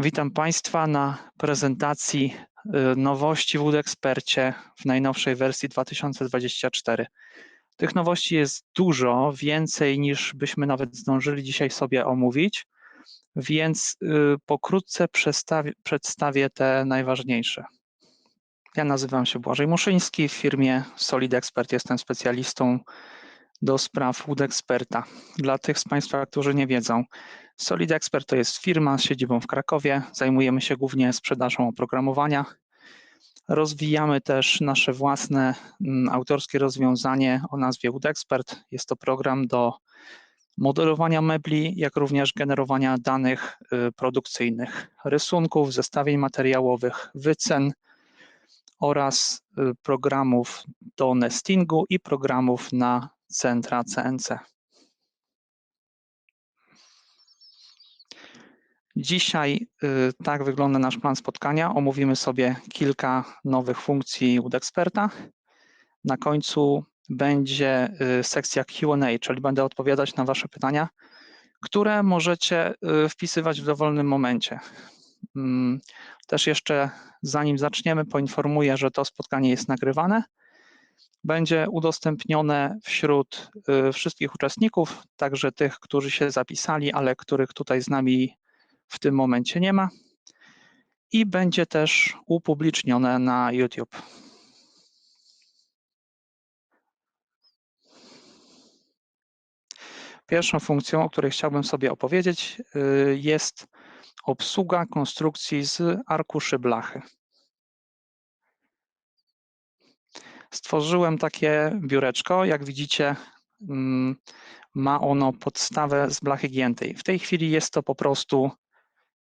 Witam Państwa na prezentacji y, nowości w Udexpercie w najnowszej wersji 2024. Tych nowości jest dużo, więcej niż byśmy nawet zdążyli dzisiaj sobie omówić, więc y, pokrótce przedstawię te najważniejsze. Ja nazywam się Błażej Muszyński, w firmie Solid Expert jestem specjalistą do spraw Udexperta. Dla tych z Państwa, którzy nie wiedzą, Solid Expert to jest firma z siedzibą w Krakowie. Zajmujemy się głównie sprzedażą oprogramowania. Rozwijamy też nasze własne mm, autorskie rozwiązanie o nazwie Udexpert. Jest to program do modelowania mebli, jak również generowania danych y, produkcyjnych, rysunków, zestawień materiałowych, wycen oraz y, programów do nestingu i programów na centra CNC. Dzisiaj y, tak wygląda nasz plan spotkania. Omówimy sobie kilka nowych funkcji UDEXperta. Na końcu będzie y, sekcja Q&A, czyli będę odpowiadać na Wasze pytania, które możecie y, wpisywać w dowolnym momencie. Mm, też jeszcze zanim zaczniemy, poinformuję, że to spotkanie jest nagrywane. Będzie udostępnione wśród wszystkich uczestników, także tych, którzy się zapisali, ale których tutaj z nami w tym momencie nie ma i będzie też upublicznione na YouTube. Pierwszą funkcją, o której chciałbym sobie opowiedzieć, y, jest obsługa konstrukcji z arkuszy blachy. Stworzyłem takie biureczko. Jak widzicie, mm, ma ono podstawę z blachy giętej. W tej chwili jest to po prostu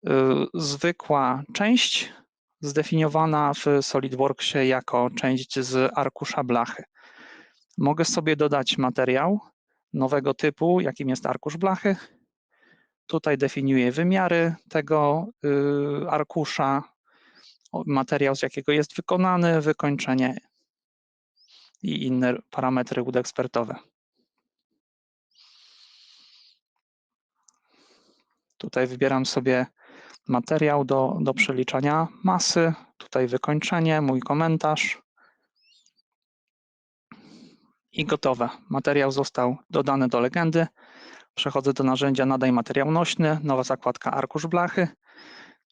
Y, zwykła część zdefiniowana w SolidWorksie jako część z arkusza blachy. Mogę sobie dodać materiał nowego typu, jakim jest arkusz blachy. Tutaj definiuję wymiary tego y, arkusza, materiał z jakiego jest wykonany, wykończenie i inne parametry udekspertowe. Tutaj wybieram sobie materiał do, do przeliczania masy, tutaj wykończenie, mój komentarz i gotowe. Materiał został dodany do legendy. Przechodzę do narzędzia Nadaj materiał nośny, nowa zakładka arkusz blachy.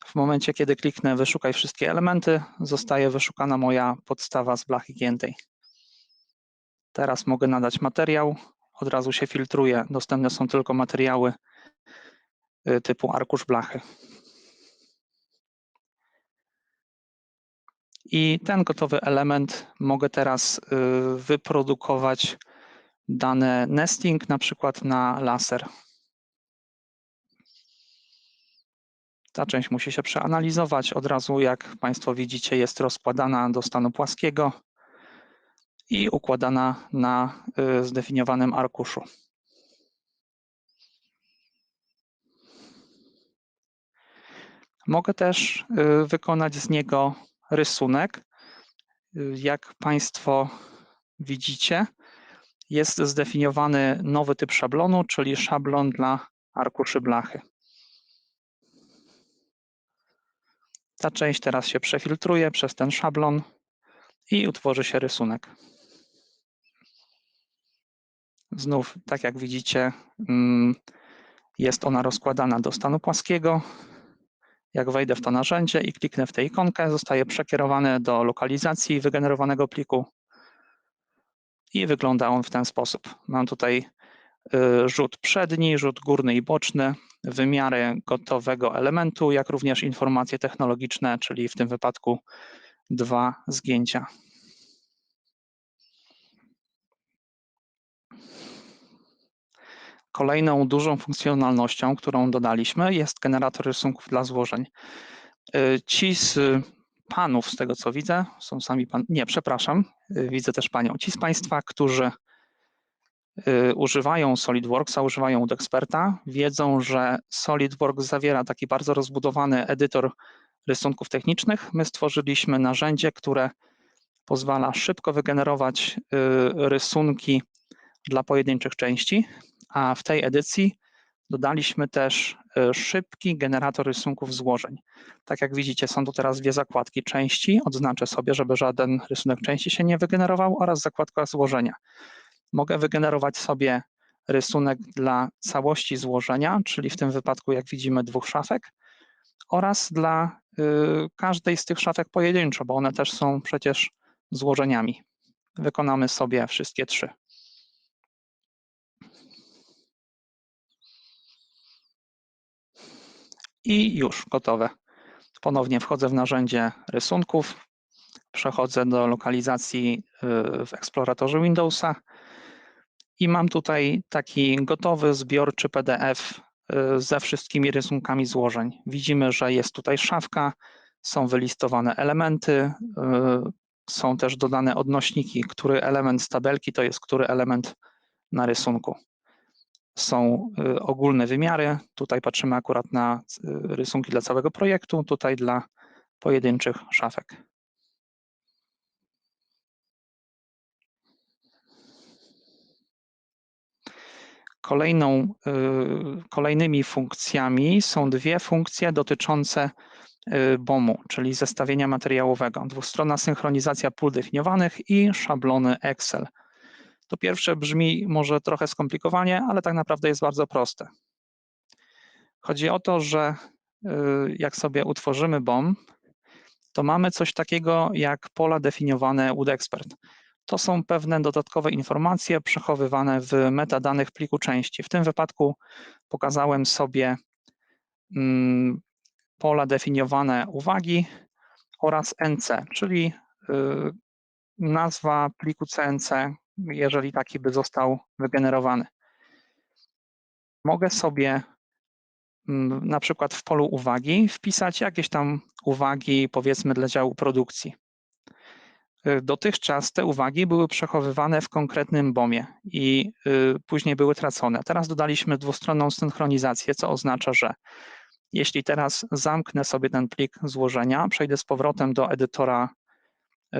W momencie, kiedy kliknę Wyszukaj wszystkie elementy, zostaje wyszukana moja podstawa z blachy giętej. Teraz mogę nadać materiał, od razu się filtruje. Dostępne są tylko materiały y, typu arkusz blachy. I ten gotowy element mogę teraz y, wyprodukować dane nesting, na przykład na laser. Ta część musi się przeanalizować. Od razu, jak Państwo widzicie, jest rozkładana do stanu płaskiego i układana na y, zdefiniowanym arkuszu. Mogę też y, wykonać z niego rysunek. Jak Państwo widzicie, jest zdefiniowany nowy typ szablonu, czyli szablon dla arkuszy blachy. Ta część teraz się przefiltruje przez ten szablon i utworzy się rysunek. Znów, tak jak widzicie, mm, jest ona rozkładana do stanu płaskiego. Jak wejdę w to narzędzie i kliknę w tę ikonkę, zostaje przekierowany do lokalizacji wygenerowanego pliku i wygląda on w ten sposób. Mam tutaj y, rzut przedni, rzut górny i boczny, wymiary gotowego elementu, jak również informacje technologiczne, czyli w tym wypadku dwa zgięcia. Kolejną dużą funkcjonalnością, którą dodaliśmy, jest generator rysunków dla złożeń. Y, ci z panów, z tego co widzę, są sami pan. Nie, przepraszam, y, widzę też panią. Ci z Państwa, którzy y, używają SolidWorksa, używają Udexperta, wiedzą, że SolidWorks zawiera taki bardzo rozbudowany edytor rysunków technicznych. My stworzyliśmy narzędzie, które pozwala szybko wygenerować rysunki dla pojedynczych części a w tej edycji dodaliśmy też y, szybki generator rysunków złożeń. Tak jak widzicie, są tu teraz dwie zakładki części. Odznaczę sobie, żeby żaden rysunek części się nie wygenerował oraz zakładka złożenia. Mogę wygenerować sobie rysunek dla całości złożenia, czyli w tym wypadku, jak widzimy, dwóch szafek oraz dla y, każdej z tych szafek pojedynczo, bo one też są przecież złożeniami. Wykonamy sobie wszystkie trzy. I już gotowe. Ponownie wchodzę w narzędzie rysunków, przechodzę do lokalizacji y, w eksploratorze Windowsa i mam tutaj taki gotowy zbiorczy PDF y, ze wszystkimi rysunkami złożeń. Widzimy, że jest tutaj szafka, są wylistowane elementy, y, są też dodane odnośniki, który element z tabelki to jest który element na rysunku. Są y, ogólne wymiary, tutaj patrzymy akurat na rysunki dla całego projektu, tutaj dla pojedynczych szafek. Kolejną, y, kolejnymi funkcjami są dwie funkcje dotyczące y, BOM-u, czyli zestawienia materiałowego. Dwustronna synchronizacja pól definiowanych i szablony Excel. To pierwsze brzmi może trochę skomplikowanie, ale tak naprawdę jest bardzo proste. Chodzi o to, że y, jak sobie utworzymy BOM, to mamy coś takiego jak pola definiowane UDExpert to są pewne dodatkowe informacje przechowywane w metadanych pliku części. W tym wypadku pokazałem sobie mm, pola definiowane uwagi oraz NC, czyli y, nazwa pliku CNC, jeżeli taki by został wygenerowany. Mogę sobie mm, na przykład w polu uwagi wpisać jakieś tam uwagi, powiedzmy dla działu produkcji. Y, dotychczas te uwagi były przechowywane w konkretnym BOMie i y, później były tracone. Teraz dodaliśmy dwustronną synchronizację, co oznacza, że jeśli teraz zamknę sobie ten plik złożenia, przejdę z powrotem do edytora y,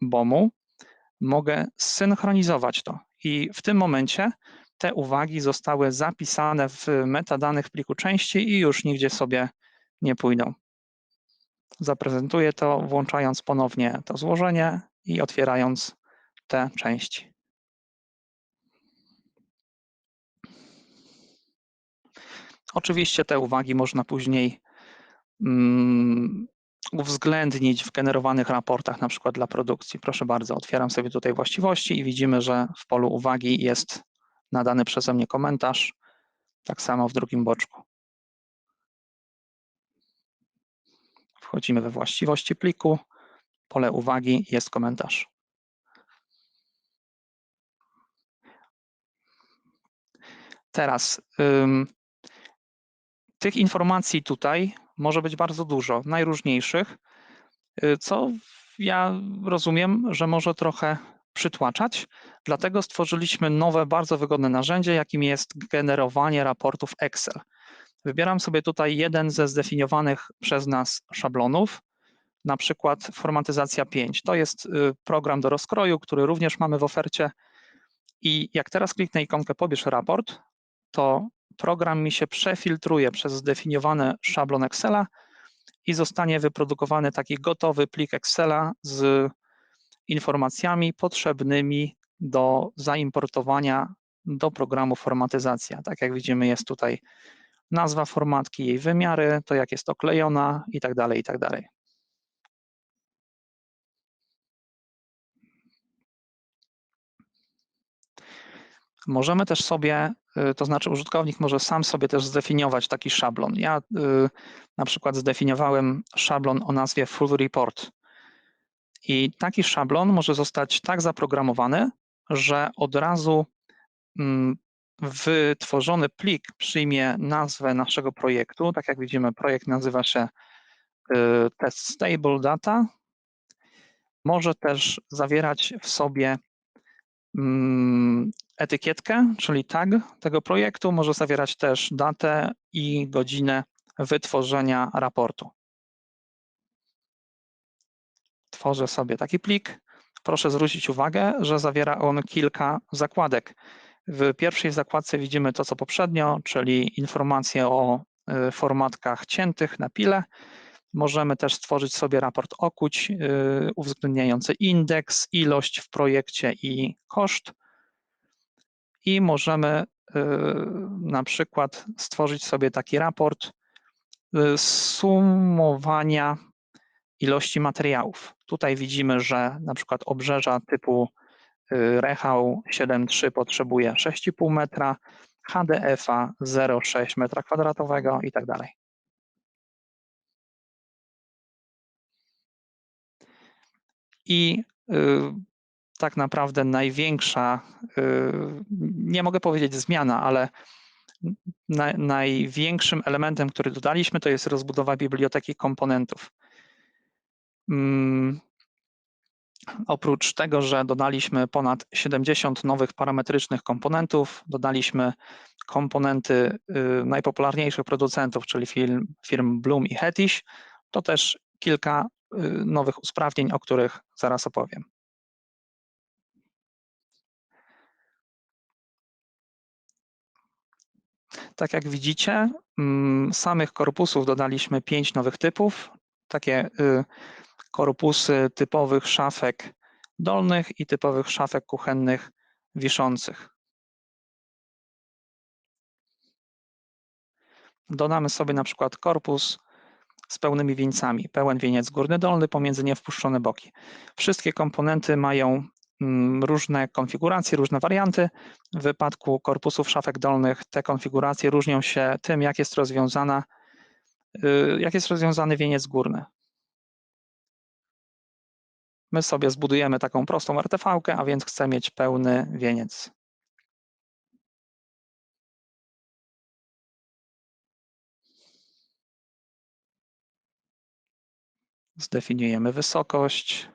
BOMu, mogę synchronizować to i w tym momencie te uwagi zostały zapisane w metadanych pliku części i już nigdzie sobie nie pójdą. Zaprezentuję to, włączając ponownie to złożenie i otwierając te części. Oczywiście te uwagi można później um, uwzględnić w generowanych raportach, na przykład dla produkcji. Proszę bardzo, otwieram sobie tutaj właściwości i widzimy, że w polu uwagi jest nadany przeze mnie komentarz, tak samo w drugim boczku. Wchodzimy we właściwości pliku, pole uwagi, jest komentarz. Teraz ym, tych informacji tutaj może być bardzo dużo, najróżniejszych, y, co ja rozumiem, że może trochę przytłaczać. Dlatego stworzyliśmy nowe, bardzo wygodne narzędzie, jakim jest generowanie raportów Excel. Wybieram sobie tutaj jeden ze zdefiniowanych przez nas szablonów, na przykład formatyzacja 5. To jest y, program do rozkroju, który również mamy w ofercie i jak teraz kliknę ikonkę pobierz raport, to program mi się przefiltruje przez zdefiniowany szablon Excela i zostanie wyprodukowany taki gotowy plik Excela z informacjami potrzebnymi do zaimportowania do programu formatyzacja. Tak jak widzimy jest tutaj nazwa formatki, jej wymiary, to jak jest oklejona i tak dalej, i tak dalej. Możemy też sobie, to znaczy użytkownik może sam sobie też zdefiniować taki szablon. Ja y, na przykład zdefiniowałem szablon o nazwie Full Report. I taki szablon może zostać tak zaprogramowany, że od razu mm, wytworzony plik przyjmie nazwę naszego projektu. Tak jak widzimy, projekt nazywa się y, test stable data. Może też zawierać w sobie mm, etykietkę, czyli tag tego projektu. Może zawierać też datę i godzinę wytworzenia raportu. Tworzę sobie taki plik. Proszę zwrócić uwagę, że zawiera on kilka zakładek W pierwszej zakładce widzimy to, co poprzednio, czyli informacje o y, formatkach ciętych na pile. Możemy też stworzyć sobie raport okuć y, uwzględniający indeks, ilość w projekcie i koszt. I możemy y, na przykład stworzyć sobie taki raport sumowania ilości materiałów. Tutaj widzimy, że na przykład obrzeża typu y, Rechał 7.3 potrzebuje 6,5 metra, HDF-a 0,6 metra kwadratowego i tak dalej. I y, tak naprawdę największa, y, nie mogę powiedzieć zmiana, ale na, największym elementem, który dodaliśmy, to jest rozbudowa biblioteki komponentów. Mm, oprócz tego, że dodaliśmy ponad 70 nowych parametrycznych komponentów, dodaliśmy komponenty y, najpopularniejszych producentów, czyli firm, firm Bloom i Hetish, to też kilka y, nowych usprawnień, o których zaraz opowiem. Tak jak widzicie, mm, samych korpusów dodaliśmy pięć nowych typów. Takie y, korpusy typowych szafek dolnych i typowych szafek kuchennych wiszących. Dodamy sobie na przykład korpus z pełnymi wieńcami, pełen wieniec górny dolny, pomiędzy nie wpuszczone boki. Wszystkie komponenty mają różne konfiguracje, różne warianty. W wypadku korpusów szafek dolnych te konfiguracje różnią się tym, jak jest rozwiązana, y, jak jest rozwiązany wieniec górny. My sobie zbudujemy taką prostą RTV, a więc chcę mieć pełny wieniec. Zdefiniujemy wysokość.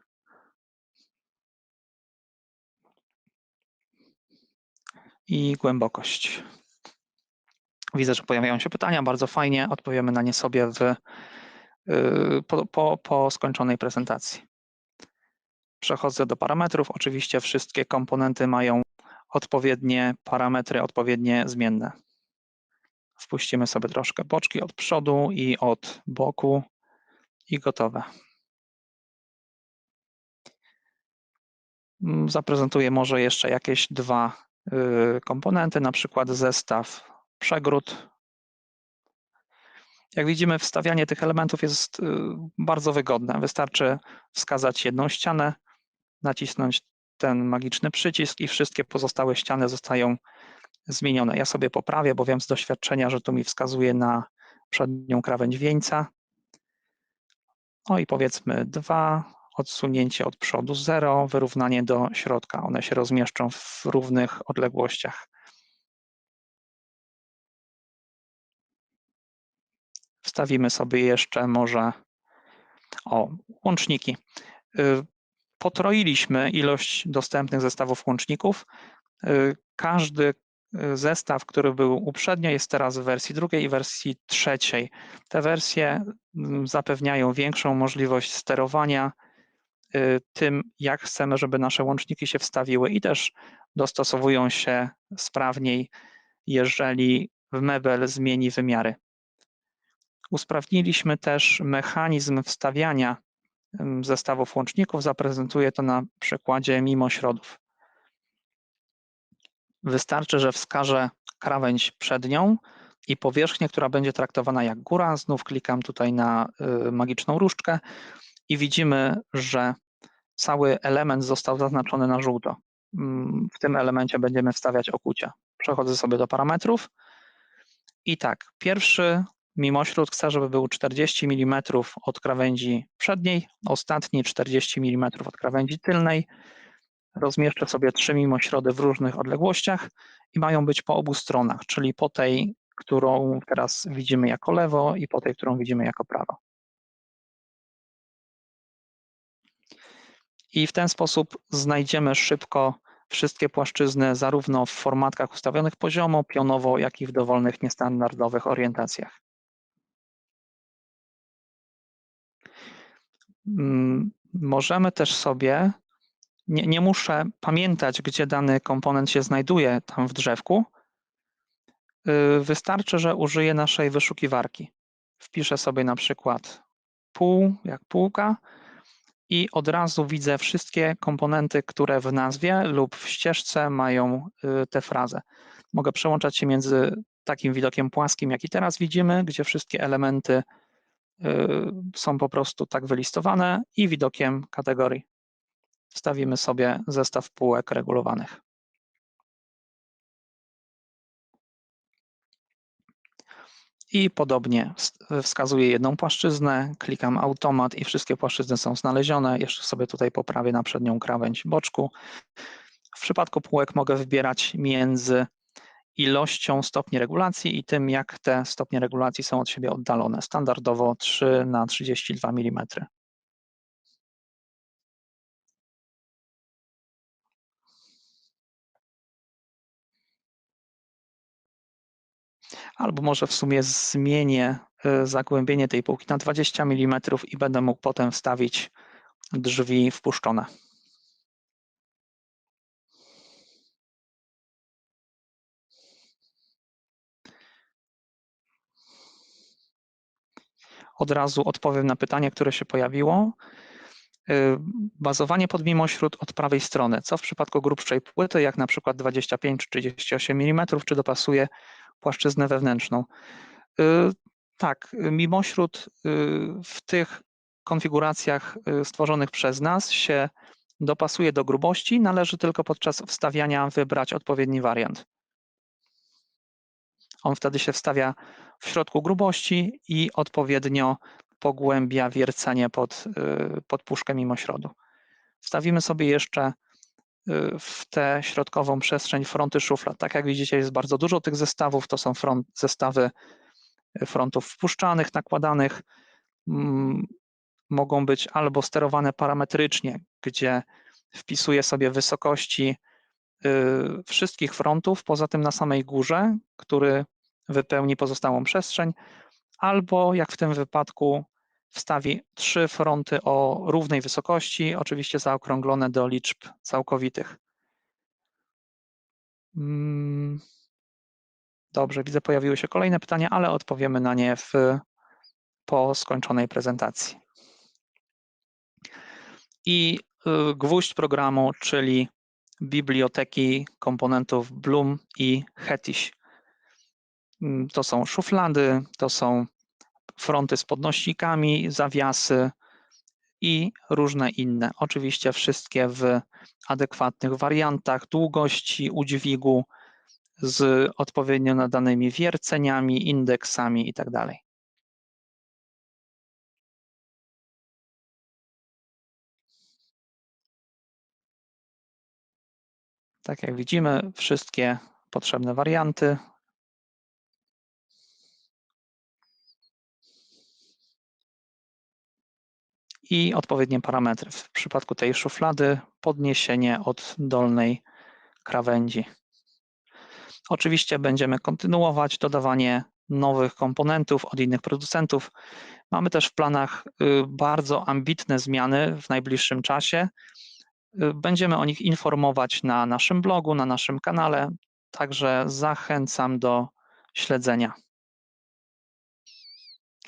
I głębokość. Widzę, że pojawiają się pytania, bardzo fajnie, odpowiemy na nie sobie w, y, po, po, po skończonej prezentacji. Przechodzę do parametrów. Oczywiście wszystkie komponenty mają odpowiednie parametry, odpowiednie zmienne. Wpuścimy sobie troszkę boczki od przodu i od boku i gotowe. Mm, zaprezentuję może jeszcze jakieś dwa komponenty, na przykład zestaw przegród. Jak widzimy, wstawianie tych elementów jest y, bardzo wygodne. Wystarczy wskazać jedną ścianę, nacisnąć ten magiczny przycisk i wszystkie pozostałe ściany zostają zmienione. Ja sobie poprawię, bo wiem z doświadczenia, że to mi wskazuje na przednią krawędź wieńca. No i powiedzmy 2, odsunięcie od przodu 0, wyrównanie do środka. One się rozmieszczą w równych odległościach. Wstawimy sobie jeszcze może o łączniki. Y, potroiliśmy ilość dostępnych zestawów łączników. Y, każdy y, zestaw, który był uprzednio, jest teraz w wersji drugiej i wersji trzeciej. Te wersje mm, zapewniają większą możliwość sterowania tym, jak chcemy, żeby nasze łączniki się wstawiły i też dostosowują się sprawniej, jeżeli mebel zmieni wymiary. Usprawniliśmy też mechanizm wstawiania zestawów łączników. Zaprezentuję to na przykładzie mimośrodów. Wystarczy, że wskażę krawędź przednią i powierzchnię, która będzie traktowana jak góra. Znów klikam tutaj na y, magiczną różdżkę i widzimy, że cały element został zaznaczony na żółto. Mm, w tym elemencie będziemy wstawiać okucia. Przechodzę sobie do parametrów. I tak, pierwszy Mimośród chcę, żeby był 40 mm od krawędzi przedniej, ostatni 40 mm od krawędzi tylnej. Rozmieszczę sobie trzy mimośrody w różnych odległościach i mają być po obu stronach, czyli po tej, którą teraz widzimy jako lewo i po tej, którą widzimy jako prawo. I w ten sposób znajdziemy szybko wszystkie płaszczyzny zarówno w formatkach ustawionych poziomo, pionowo, jak i w dowolnych niestandardowych orientacjach. Mm, możemy też sobie nie, nie muszę pamiętać, gdzie dany komponent się znajduje tam w drzewku. Y, wystarczy, że użyję naszej wyszukiwarki. Wpiszę sobie na przykład pół, jak półka i od razu widzę wszystkie komponenty, które w nazwie lub w ścieżce mają y, tę frazę. Mogę przełączać się między takim widokiem płaskim, jaki teraz widzimy, gdzie wszystkie elementy y, są po prostu tak wylistowane i widokiem kategorii. Wstawimy sobie zestaw półek regulowanych. I podobnie wskazuję jedną płaszczyznę, klikam automat i wszystkie płaszczyzny są znalezione. Jeszcze sobie tutaj poprawię na przednią krawędź boczku. W przypadku półek mogę wybierać między ilością stopni regulacji i tym, jak te stopnie regulacji są od siebie oddalone. Standardowo 3 na 32 mm. Albo może w sumie zmienię y, zagłębienie tej półki na 20 mm i będę mógł potem wstawić drzwi wpuszczone. Od razu odpowiem na pytanie, które się pojawiło. Y, bazowanie pod mimośród od prawej strony. Co w przypadku grubszej płyty, jak na przykład 25 czy 38 mm, czy dopasuje płaszczyznę wewnętrzną. Y, tak, mimośród y, w tych konfiguracjach y, stworzonych przez nas się dopasuje do grubości, należy tylko podczas wstawiania wybrać odpowiedni wariant. On wtedy się wstawia w środku grubości i odpowiednio pogłębia wiercenie pod, pod puszkę mimośrodu. Wstawimy sobie jeszcze w tę środkową przestrzeń fronty szuflad. Tak jak widzicie, jest bardzo dużo tych zestawów. To są front, zestawy y, frontów wpuszczanych, nakładanych. Mm, mogą być albo sterowane parametrycznie, gdzie wpisuję sobie wysokości y, wszystkich frontów, poza tym na samej górze, który wypełni pozostałą przestrzeń, albo jak w tym wypadku wstawi trzy fronty o równej wysokości, oczywiście zaokrąglone do liczb całkowitych. Mm. Dobrze, widzę, pojawiły się kolejne pytania, ale odpowiemy na nie w, po skończonej prezentacji. I y, gwóźdź programu, czyli biblioteki komponentów Bloom i Hetish. Mm, to są szuflady, to są fronty z podnośnikami, zawiasy i różne inne. Oczywiście wszystkie w adekwatnych wariantach, długości udźwigu z odpowiednio nadanymi wierceniami, indeksami itd. Tak, tak jak widzimy, wszystkie potrzebne warianty i odpowiednie parametry. W przypadku tej szuflady podniesienie od dolnej krawędzi. Oczywiście będziemy kontynuować dodawanie nowych komponentów od innych producentów. Mamy też w planach y, bardzo ambitne zmiany w najbliższym czasie. Y, będziemy o nich informować na naszym blogu, na naszym kanale, także zachęcam do śledzenia.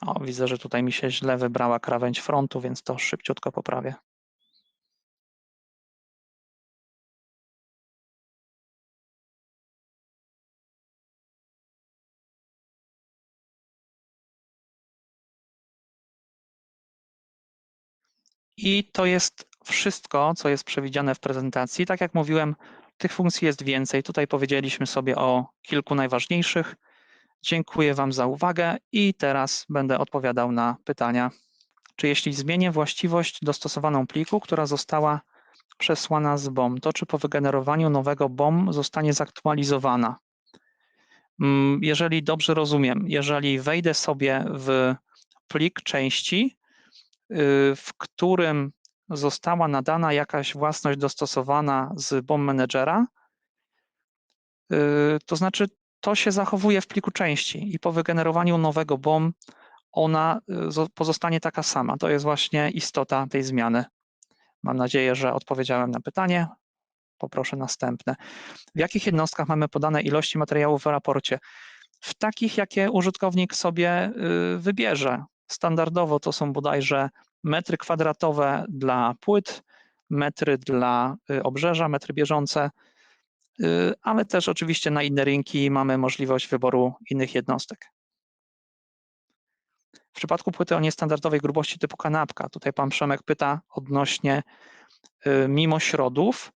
O, widzę, że tutaj mi się źle wybrała krawędź frontu, więc to szybciutko poprawię. I to jest wszystko, co jest przewidziane w prezentacji. Tak jak mówiłem, tych funkcji jest więcej. Tutaj powiedzieliśmy sobie o kilku najważniejszych. Dziękuję Wam za uwagę i teraz będę odpowiadał na pytania. Czy jeśli zmienię właściwość dostosowaną pliku, która została przesłana z BOM, to czy po wygenerowaniu nowego BOM zostanie zaktualizowana? Mm, jeżeli dobrze rozumiem, jeżeli wejdę sobie w plik części, y, w którym została nadana jakaś własność dostosowana z BOM Managera, y, to znaczy to się zachowuje w pliku części i po wygenerowaniu nowego BOM ona y, pozostanie taka sama. To jest właśnie istota tej zmiany. Mam nadzieję, że odpowiedziałem na pytanie. Poproszę następne. W jakich jednostkach mamy podane ilości materiałów w raporcie? W takich, jakie użytkownik sobie y, wybierze. Standardowo to są bodajże metry kwadratowe dla płyt, metry dla y, obrzeża, metry bieżące, ale też oczywiście na inne rynki mamy możliwość wyboru innych jednostek. W przypadku płyty o niestandardowej grubości typu kanapka, tutaj pan Przemek pyta odnośnie mimośrodów.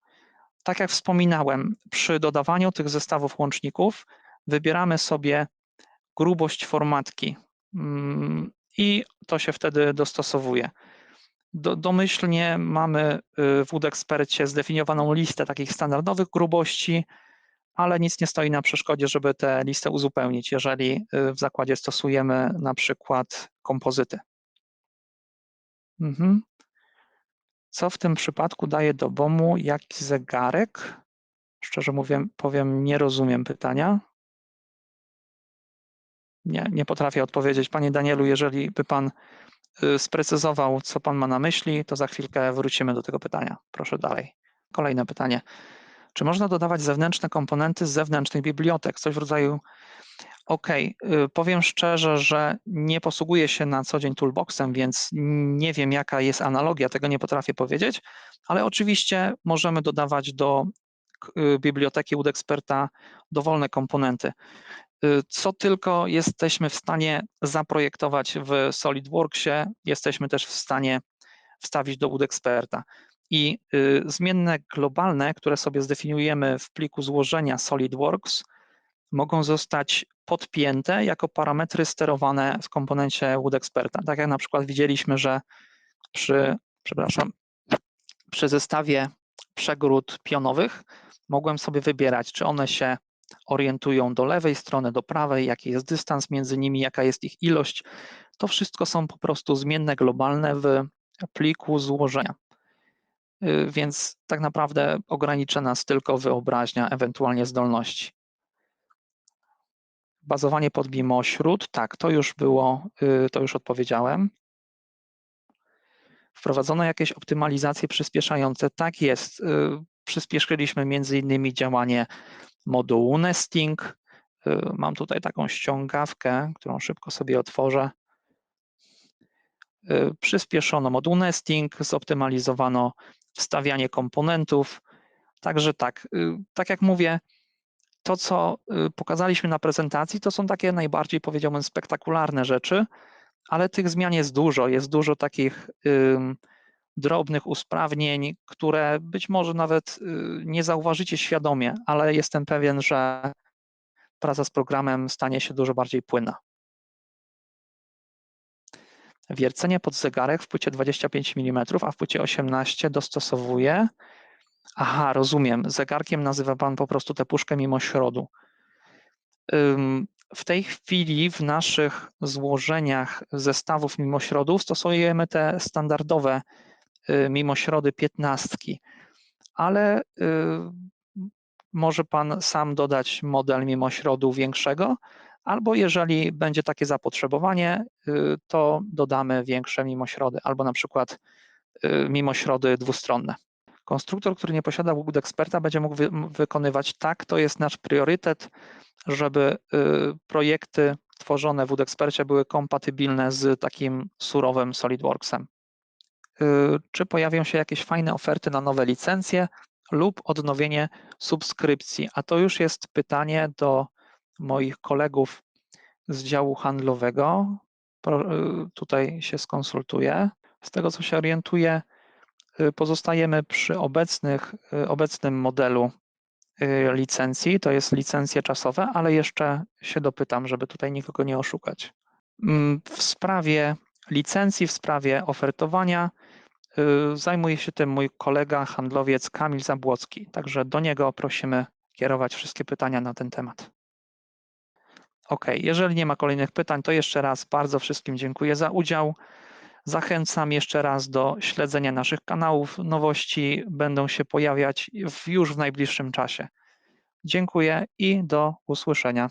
Tak jak wspominałem, przy dodawaniu tych zestawów łączników wybieramy sobie grubość formatki mm, i to się wtedy dostosowuje. Do, domyślnie mamy y, w WoodExpercie zdefiniowaną listę takich standardowych grubości, ale nic nie stoi na przeszkodzie, żeby tę listę uzupełnić, jeżeli y, w zakładzie stosujemy na przykład kompozyty. Mhm. Co w tym przypadku daje do BOM-u jaki zegarek? Szczerze mówiąc, powiem, nie rozumiem pytania. Nie, nie potrafię odpowiedzieć. Panie Danielu, jeżeli by Pan sprecyzował, co Pan ma na myśli, to za chwilkę wrócimy do tego pytania. Proszę dalej. Kolejne pytanie. Czy można dodawać zewnętrzne komponenty z zewnętrznych bibliotek? Coś w rodzaju OK, powiem szczerze, że nie posługuję się na co dzień toolboxem, więc nie wiem jaka jest analogia, tego nie potrafię powiedzieć, ale oczywiście możemy dodawać do y, biblioteki Experta dowolne komponenty. Y, co tylko jesteśmy w stanie zaprojektować w SolidWorksie, jesteśmy też w stanie wstawić do Experta. I y, zmienne globalne, które sobie zdefiniujemy w pliku złożenia SolidWorks, mogą zostać podpięte jako parametry sterowane w komponencie WoodExperta. Tak jak na przykład widzieliśmy, że przy, przepraszam, przy zestawie przegród pionowych mogłem sobie wybierać, czy one się orientują do lewej strony, do prawej, jaki jest dystans między nimi, jaka jest ich ilość. To wszystko są po prostu zmienne globalne w pliku złożenia. Y, więc tak naprawdę ogranicza nas tylko wyobraźnia, ewentualnie zdolności. Bazowanie pod mimośród, tak, to już było, y, to już odpowiedziałem. Wprowadzono jakieś optymalizacje przyspieszające, tak jest. Y, przyspieszyliśmy między innymi działanie modułu nesting. Y, mam tutaj taką ściągawkę, którą szybko sobie otworzę. Przyspieszono moduł nesting, zoptymalizowano wstawianie komponentów. Także tak, tak jak mówię, to, co y, pokazaliśmy na prezentacji, to są takie najbardziej, powiedziałbym, spektakularne rzeczy, ale tych zmian jest dużo. Jest dużo takich drobnych usprawnień, które być może nawet y, nie zauważycie świadomie, ale jestem pewien, że praca z programem stanie się dużo bardziej płynna. Wiercenie pod zegarek w płycie 25 mm, a w płycie 18 dostosowuje Aha, rozumiem. Zegarkiem nazywa Pan po prostu tę puszkę mimo środu. W tej chwili w naszych złożeniach zestawów mimośrodów stosujemy te standardowe y, mimośrody piętnastki, ale y, może Pan sam dodać model mimośrodu większego, albo jeżeli będzie takie zapotrzebowanie, y, to dodamy większe mimośrody, albo na przykład mimośrody dwustronne. Konstruktor, który nie posiada Wood Experta, będzie mógł wy wykonywać tak, to jest nasz priorytet, żeby projekty tworzone w Wood Expercie były kompatybilne z takim surowym SolidWorksem. Y, czy pojawią się jakieś fajne oferty na nowe licencje lub odnowienie subskrypcji? A to już jest pytanie do moich kolegów z działu handlowego. Y, tutaj się skonsultuję. Z tego co się orientuję, Y, pozostajemy przy obecnych, obecnym modelu licencji, to jest licencje czasowe, ale jeszcze się dopytam, żeby tutaj nikogo nie oszukać. Mm, w sprawie licencji, w sprawie ofertowania zajmuje się tym mój kolega, handlowiec Kamil Zabłocki, także do niego prosimy kierować wszystkie pytania na ten temat. Ok, jeżeli nie ma kolejnych pytań, to jeszcze raz bardzo wszystkim dziękuję za udział. Zachęcam jeszcze raz do śledzenia naszych kanałów. Nowości będą się pojawiać już w najbliższym czasie. Dziękuję i do usłyszenia.